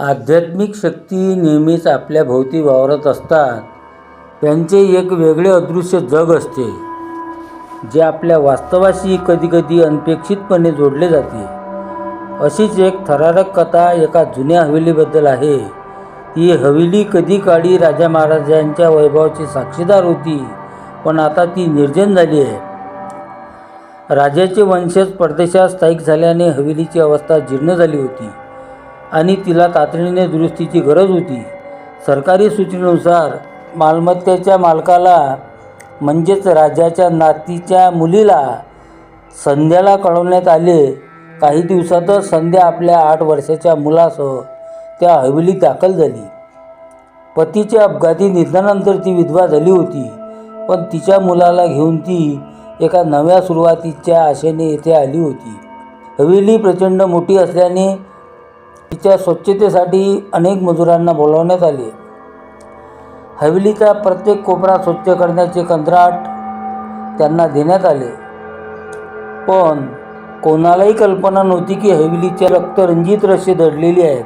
आध्यात्मिक शक्ती नेहमीच आपल्या भोवती वावरत असतात. त्यांचे एक वेगळे अदृश्य जग असते जे आपल्या वास्तवाशी कधीकधी अनपेक्षितपणे जोडले जाते. अशीच एक थरारक कथा एका जुन्या हवेलीबद्दल आहे. ही हवेली कधी काळी राजा महाराजांच्या वैभवाची साक्षीदार होती पण आता ती निर्जन झाली आहे. राजाचे वंशज परदेशात स्थायिक झाल्याने हवेलीची अवस्था जीर्ण झाली होती. आणि तिला तातडीने दुरुस्तीची गरज होती. सरकारी सूचनेनुसार मालमत्तेच्या मालकाला म्हणजेच राजाच्या नातीच्या मुलीला संध्याला कळवण्यात आले. काही दिवसातच संध्या आपल्या आठ वर्षाच्या मुलासह त्या हवेलीत दाखल झाली. पतीच्या अपघाती निधनानंतर ती विधवा झाली होती पण तिच्या मुलाला घेऊन ती एका नव्या सुरुवातीच्या आशेने येथे आली होती. हवेली प्रचंड मोठी असल्याने तिच्या स्वच्छतेसाठी अनेक मजुरांना बोलावण्यात आले. हवेलीचा प्रत्येक कोपरा स्वच्छ करण्याचे कंत्राट त्यांना देण्यात आले. पण कोणालाही कल्पना नव्हती की हवेलीच्या रक्तरंजित रस्ते दडलेली आहेत.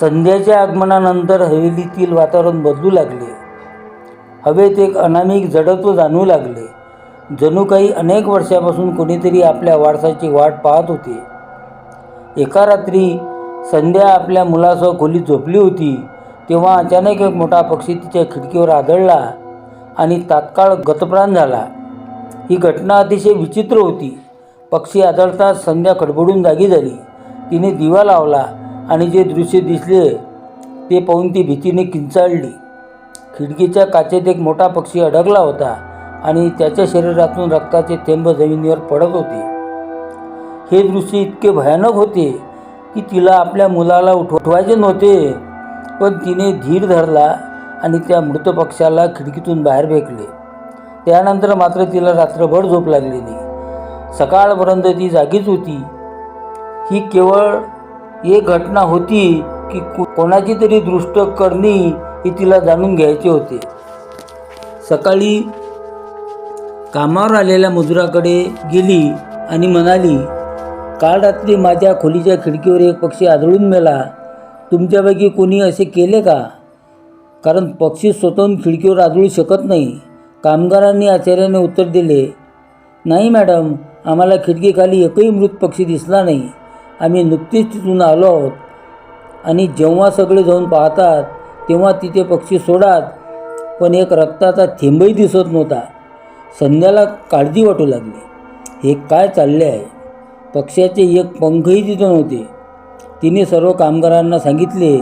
संध्याच्या आगमनानंतर हवेलीतील वातावरण बदलू लागले. हवेत एक अनामिक जडत्व जाणू लागले. जणू काही अनेक वर्षापासून कोणीतरी आपल्या वारसाची वाट पाहत होते. एका रात्री संध्या आपल्या मुलासह खोलीत झोपली होती तेव्हा अचानक एक मोठा पक्षी तिच्या खिडकीवर आदळला आणि तात्काळ गतप्राण झाला. ही घटना अतिशय विचित्र होती. पक्षी आदळताच संध्या खडबडून जागी झाली. तिने दिवा लावला आणि जे दृश्य दिसले ते पाहून ती भीतीने किंचाळली. खिडकीच्या काचेत एक मोठा पक्षी अडकला होता आणि त्याच्या शरीरातून रक्ताचे थेंब जमिनीवर पडत होते. हे दृश्य इतके भयानक होते की तिला आपल्या मुलाला उठवायचे नव्हते. पण तिने धीर धरला आणि त्या मृत पक्षाला खिडकीतून बाहेर फेकले. त्यानंतर मात्र तिला रात्रभर झोप लागली नाही. सकाळपर्यंत ती जागीच होती. ही केवळ एक घटना होती की कोणाची तरी दृष्ट करणी हे तिला जाणून घ्यायचे होते. सकाळी कामावर आलेल्या मजुराकडे गेली आणि म्हणाली काल रात्री माझ्या खोलीच्या खिडकीवर एक पक्षी आदळून मेला. तुमच्यापैकी कोणी असे केले का? कारण पक्षी स्वतःहून खिडकीवर आदळू शकत नाही. कामगारांनी आचार्याने उत्तर दिले नाही मॅडम आम्हाला खिडकीखाली एकही मृत पक्षी दिसला नाही. आम्ही नुकतीच तिथून आलो आहोत. आणि जेव्हा सगळे जाऊन पाहतात तेव्हा तिथे पक्षी सोडात. पण एक रक्ताचा थेंबही दिसत नव्हता. संध्याला काळजी वाटू लागली. हे काय चालले आहे? पक्षाचे एक पंखही तिथं नव्हते. तिने सर्व कामगारांना सांगितले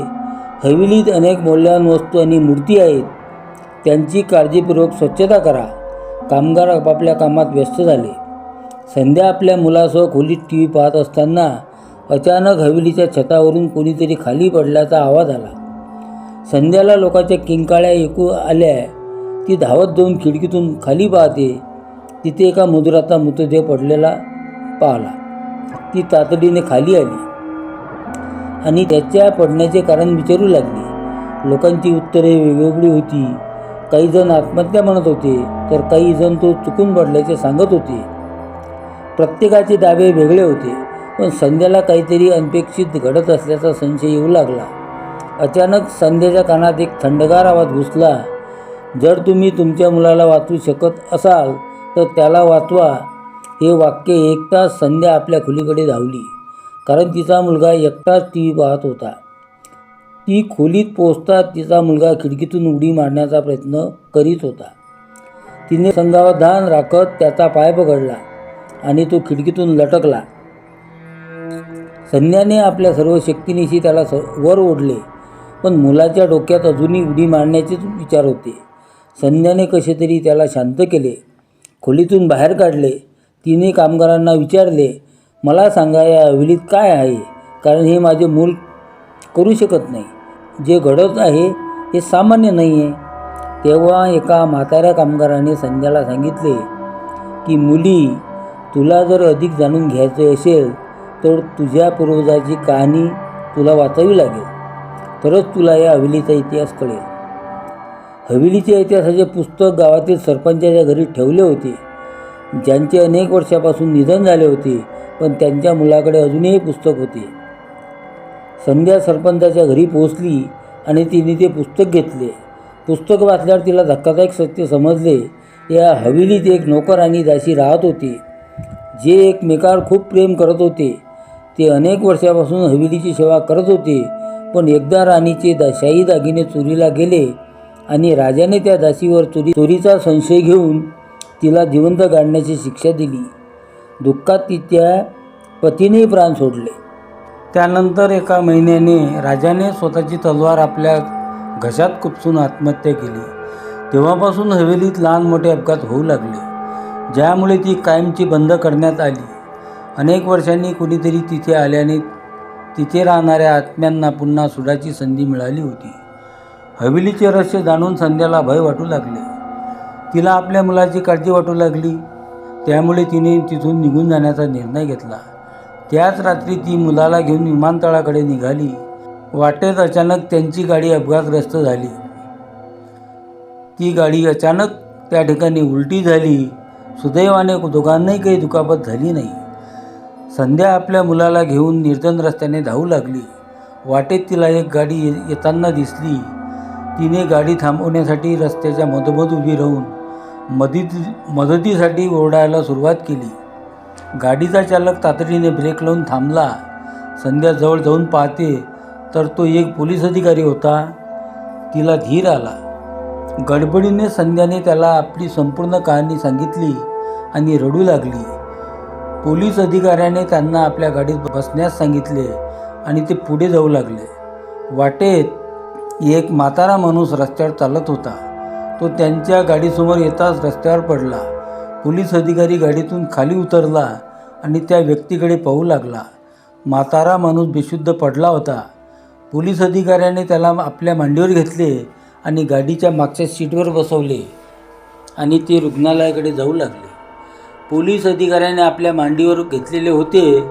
हवेलीत अनेक मौल्यवान वस्तू आणि मूर्ती आहेत. त्यांची काळजीपूर्वक स्वच्छता करा. कामगार आपापल्या कामात व्यस्त झाले. संध्या आपल्या मुलासह खोलीत टी व्ही पाहत असताना अचानक हवेलीच्या छतावरून कोणीतरी खाली पडल्याचा आवाज आला. संध्याला लोकांच्या किंकाळ्या ऐकू आल्या ती धावत जाऊन खिडकीतून खाली पाहते. तिथे एका मजुराचा मृतदेह पडलेला पाहला. ती तातडीने खाली आली. आणि त्याच्या पडण्याचे कारण विचारू लागली. लोकांची उत्तरे वेगवेगळी होती. काही जण आत्महत्या म्हणत होते तर काही जण तो चुकून पडल्याचे सांगत होते. प्रत्येकाचे दावे वेगळे होते पण संध्याला काहीतरी अनपेक्षित घडत असल्याचा संशय येऊ लागला. अचानक संध्याच्या कानात एक थंडगार आवाज घुसला. जर तुम्ही तुमच्या मुलाला वाचवू शकत असाल तर त्याला वाचवा. हे वाक्य ऐकताच संध्या आपल्या खोलीकडे धावली. कारण तिचा मुलगा एकटाच टी व्ही पाहत होता. ती खोलीत पोचताच तिचा मुलगा खिडकीतून उडी मारण्याचा प्रयत्न करीत होता. तिने संधावधान राखत त्याचा पाय पकडला आणि तो खिडकीतून लटकला. संध्याने आपल्या सर्व शक्तीनिशी त्याला स वर ओढले पण मुलाच्या डोक्यात अजूनही उडी मारण्याचेच विचार होते. संध्याने कसे तरी त्याला शांत केले. खोलीतून बाहेर काढले. तिने कामगारांना विचारले मला सांगा या हवेलीत काय आहे? कारण हे माझे मूल करू शकत नाही. जे घडत आहे हे सामान्य नाही आहे तेव्हा एका म्हाताऱ्या कामगाराने संध्याला सांगितले की मुली तुला जर अधिक जाणून घ्यायचे असेल तर तुझ्या पूर्वजाची कहाणी तुला वाचावी लागेल. तरच तुला या हवेलीचा इतिहास कळेल. हवेलीच्या इतिहासाचे पुस्तक गावातील सरपंचाच्या घरी ठेवले होते. ज्यांचे अनेक वर्षापासून निधन झाले होते पण त्यांच्या मुलाकडे अजूनही पुस्तक होते. संध्या सरपंचाच्या घरी पोहोचली आणि तिने ते पुस्तक घेतले. पुस्तक वाचल्यावर तिला धक्कादायक सत्य समजले. या हवेलीत एक नोकर आणि दासी राहत होते. जे एकमेकावर खूप प्रेम करत होते. ते अनेक वर्षापासून हवेलीची सेवा करत होते पण एकदा राणीचे दा शाही दागिने चोरीला गेले आणि राजाने त्या दासीवर चोरी चोरीचा संशय घेऊन तिला जिवंत गाडण्याची शिक्षा दिली. दुःखात तिच्या पतीने प्राण सोडले. त्यानंतर एका महिन्याने राजाने स्वतःची तलवार आपल्या घशात कुपसून आत्महत्या केली. तेव्हापासून हवेलीत लहान मोठे अपघात होऊ लागले ज्यामुळे ती कायमची बंद करण्यात आली. अनेक वर्षांनी कुणीतरी तिथे आल्याने तिथे राहणाऱ्या आत्म्यांना पुन्हा सुडाची संधी मिळाली होती. हवेलीचे रहस्य जाणून संध्याला भय वाटू लागले. तिला आपल्या मुलाची काळजी वाटू लागली. त्यामुळे तिने तिथून निघून जाण्याचा निर्णय घेतला. त्याच रात्री ती मुलाला घेऊन विमानतळाकडे निघाली. वाटेत अचानक त्यांची गाडी अपघातग्रस्त झाली. ती गाडी अचानक त्या ठिकाणी उलटी झाली. सुदैवाने दोघांनाही काही दुखापत झाली नाही. संध्या आपल्या मुलाला घेऊन निर्जन रस्त्याने धावू लागली. वाटेत तिला एक गाडी ये येताना दिसली. तिने गाडी थांबवण्यासाठी रस्त्याच्या मधोमध उभी राहून मदत मदतीसाठी ओरडायला सुरुवात केली. गाडीचा चालक तातडीने ब्रेक लावून थांबला. संध्या जवळ जाऊन पाहते तर तो एक पोलीस अधिकारी होता. तिला धीर आला. गडबडीने संध्याने त्याला आपली संपूर्ण कहाणी सांगितली आणि रडू लागली. पोलीस अधिकाऱ्याने त्यांना आपल्या गाडीत बसण्यास सांगितले आणि ते पुढे जाऊ लागले. वाटेत एक म्हातारा माणूस रस्त्यावर चालत होता. तो त्यांच्या गाडीसमोर येताच रस्त्यावर पडला. पोलीस अधिकारी गाडीतून खाली उतरला आणि त्या व्यक्तीकडे पाहू लागला. म्हातारा माणूस बेशुद्ध पडला होता. पोलीस अधिकाऱ्याने त्याला आपल्या मांडीवर घेतले आणि गाडीच्या मागच्या सीटवर बसवले आणि ते रुग्णालयाकडे जाऊ लागले. पोलीस अधिकाऱ्याने आपल्या मांडीवर घेतलेले होते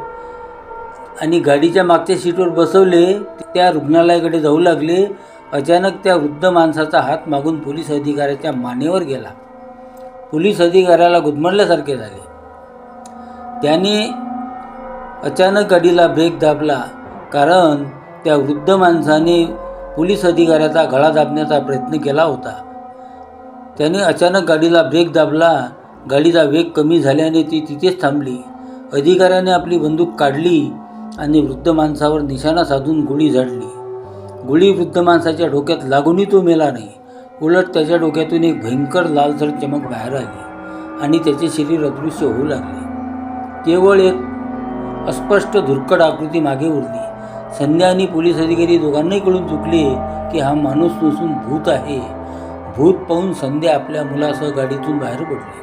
आणि गाडीच्या मागच्या सीटवर बसवले. त्या रुग्णालयाकडे जाऊ लागले अचानक त्या वृद्ध माणसाचा हात मागून पोलीस अधिकाऱ्याच्या मानेवर गेला. पोलीस अधिकाऱ्याला गुदमरल्यासारखे झाले. त्याने अचानक गाडीला ब्रेक दाबला कारण त्या वृद्ध माणसाने पोलीस अधिकाऱ्याचा गळा दाबण्याचा प्रयत्न केला होता. त्याने अचानक गाडीला ब्रेक दाबला गाडीचा वेग कमी झाल्याने ती तिथेच थांबली. अधिकाऱ्याने आपली बंदूक काढली आणि वृद्ध माणसावर निशाणा साधून गोळी झाडली. गोळी वृद्ध माणसाच्या डोक्यात लागूनही तो मेला नाही. उलट त्याच्या डोक्यातून एक भयंकर लालसर चमक बाहेर आली आणि त्याचे शरीर अदृश्य होऊ लागले. केवळ एक अस्पष्ट धुरकट आकृती मागे उरली. संध्या आणि पोलीस अधिकारी दोघांनाही कळून चुकले की हा माणूस नसून भूत आहे. भूत पाहून संध्या आपल्या मुलासह गाडीतून बाहेर पडले.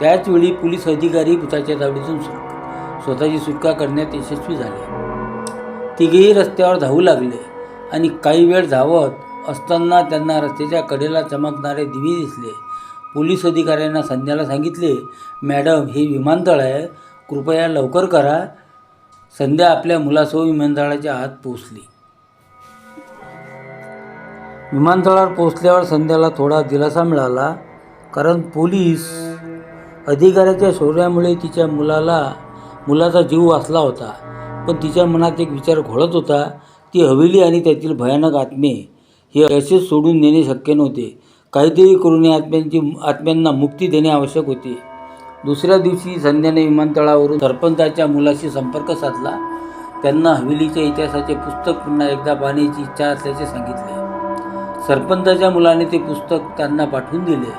त्याचवेळी पोलीस अधिकारी भूताच्या तावडीतून स्वतःची सुटका करण्यात यशस्वी झाले. तिघेही रस्त्यावर धावू लागले. आणि काही वेळ धावत असताना त्यांना रस्त्याच्या कडेला चमकणारे दिवे दिसले. पोलीस अधिकाऱ्यांना संध्याला सांगितले मॅडम हे विमानतळ आहे. कृपया लवकर करा. संध्या आपल्या मुलासह विमानतळाच्या आत पोहोचली. विमानतळावर पोहोचल्यावर संध्याला थोडा दिलासा मिळाला कारण पोलीस अधिकाऱ्याच्या शौर्यामुळे तिच्या मुलाला मुलाचा जीव वाचला होता. पण तिच्या मनात एक विचार घोळत होता ती हवेली आणि त्यातील भयानक आत्मे हे असेच सोडून नेणे शक्य नव्हते. काहीतरी करून या आत्म्यांची आत्म्यांना मुक्ती देणे आवश्यक होते. दुसऱ्या दिवशी संध्याने विमानतळावरून सरपंचाच्या मुलाशी संपर्क साधला. त्यांना हवेलीच्या इतिहासाचे पुस्तक पुन्हा एकदा पाहण्याची इच्छा असल्याचे सांगितले. सरपंचाच्या मुलाने ते पुस्तक त्यांना पाठवून दिले.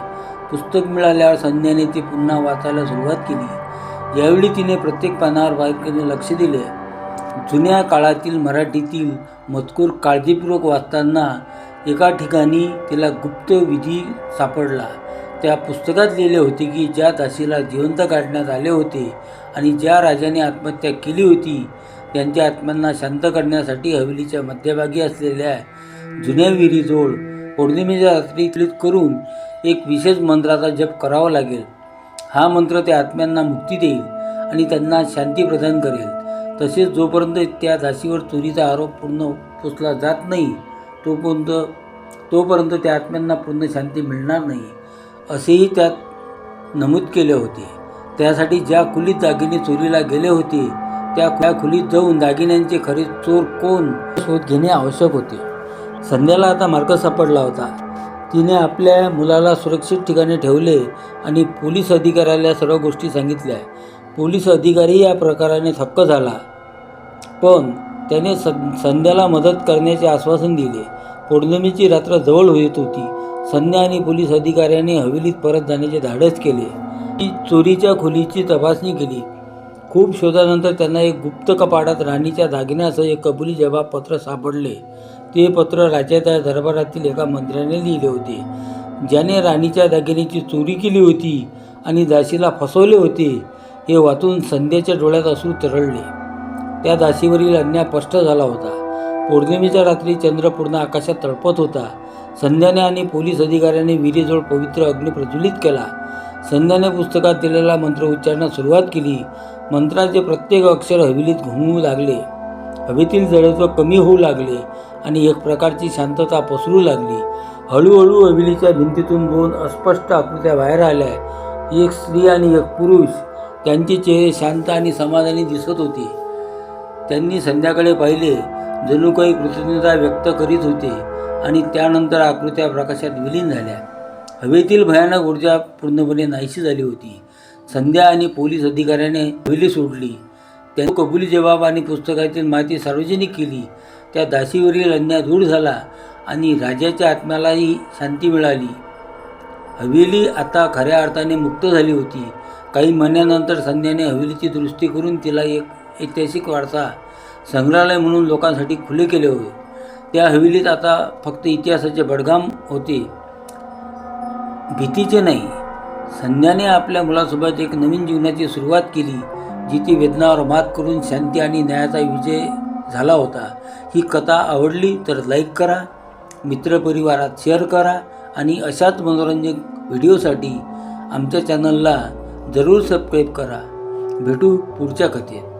पुस्तक मिळाल्यावर संध्याने ते पुन्हा वाचायला सुरुवात केली. यावेळी तिने प्रत्येक पानावर बारीकीने लक्ष दिले. जुन्या काळातील मराठीतील मजकूर काळजीपूर्वक वाचताना एका ठिकाणी तिला गुप्त विधी सापडला. त्या पुस्तकात लिहिले होते की ज्या दासीला जिवंत काढण्यात आले होते आणि ज्या राजाने आत्महत्या केली होती त्यांच्या आत्म्यांना शांत करण्यासाठी हवेलीच्या मध्यभागी असलेल्या जुन्या विहिरीजवळ पौर्णिमेच्या रात्री क्लिक करून एक विशेष मंत्राचा जप करावा लागेल. हा मंत्र त्या आत्म्यांना मुक्ती देईल आणि त्यांना शांती प्रदान करेल. तसेच जोपर्यंत त्या दासीवर चोरीचा आरोप पूर्ण पोचला जात नाही तोपर्यंत तोपर्यंत त्या आत्म्यांना पूर्ण शांती मिळणार नाही असेही त्यात नमूद केले होते. त्यासाठी ज्या खुलीत दागिने चोरीला गेले होते त्या त्या खुलीत जाऊन दागिन्यांचे खरे चोर कोण शोध घेणे आवश्यक होते. संध्याला आता मार्ग सापडला होता. तिने आपल्या मुलाला सुरक्षित ठिकाणी ठेवले आणि पोलीस अधिकाऱ्याला सर्व गोष्टी सांगितल्या. पोलीस अधिकारी या प्रकाराने थक्क झाला. पण त्याने सं संध्याला मदत करण्याचे आश्वासन दिले. पौर्णिमेची रात्र जवळ येत होती. संध्या आणि पोलीस अधिकाऱ्याने हवेलीत परत जाण्याचे धाडस केले. ती चोरीच्या खोलीची तपासणी केली. खूप शोधानंतर त्यांना एक गुप्त कपाडात राणीच्या दागिन्यासह एक कबुली जबाब पत्र सापडले. ते पत्र राज्याच्या दरबारातील एका मंत्र्याने लिहिले होते. ज्याने राणीच्या दागिन्याची चोरी केली होती आणि दासीला फसवले होते. हे वाचून संध्याच्या डोळ्यात असू तरळले. त्या दासीवरील अन्याय स्पष्ट झाला होता. पौर्णिमेच्या रात्री चंद्र पूर्ण आकाशात तळपत होता. संध्याने आणि पोलीस अधिकाऱ्याने विहिरीजवळ पवित्र अग्नी प्रज्वलित केला. संध्याने पुस्तकात दिलेला मंत्र उच्चारण्यास सुरुवात केली. मंत्राचे प्रत्येक अक्षर हवेलीत घुमू लागले. हवेतील जडत्व कमी होऊ लागले आणि एक प्रकारची शांतता पसरू लागली. हळूहळू हवेलीच्या भिंतीतून दोन अस्पष्ट आकृत्या बाहेर आल्या. एक स्त्री आणि एक पुरुष. त्यांचे चेहरे शांत आणि समाधानी दिसत होते. त्यांनी संध्याकडे पाहिले जणू काही कृतज्ञता व्यक्त करीत होते आणि त्यानंतर आकृत्या प्रकाशात विलीन झाल्या. हवेतील भयानक ऊर्जा पूर्णपणे नाहीशी झाली होती. संध्या आणि पोलीस अधिकाऱ्याने हवेली सोडली. त्यांनी कबुली जबाब आणि पुस्तकातील माहिती सार्वजनिक केली. त्या दासीवरील अन्याय दूर झाला आणि राजाच्या आत्म्यालाही शांती मिळाली. हवेली आता खऱ्या अर्थाने मुक्त झाली होती. काही महिन्यानंतर संध्याने हवेलीची दुरुस्ती करून तिला एक ऐतिहासिक वारसा संग्रहालय म्हणून लोकांसाठी खुले केले होते. त्या हवेलीत आता फक्त इतिहासाचे बडगाम होते. भीतीचे नाही. संध्याने आपल्या मुलासोबत एक नवीन जीवनाची सुरुवात केली जिथे वेदनावर मात करून शांती आणि न्यायाचा विजय झाला होता. ही कथा आवडली तर लाईक करा मित्रपरिवारात शेअर करा आणि अशाच मनोरंजक व्हिडिओसाठी आमच्या चॅनलला जरूर सबस्क्राईब करा. भेटू पुढच्या कथेत.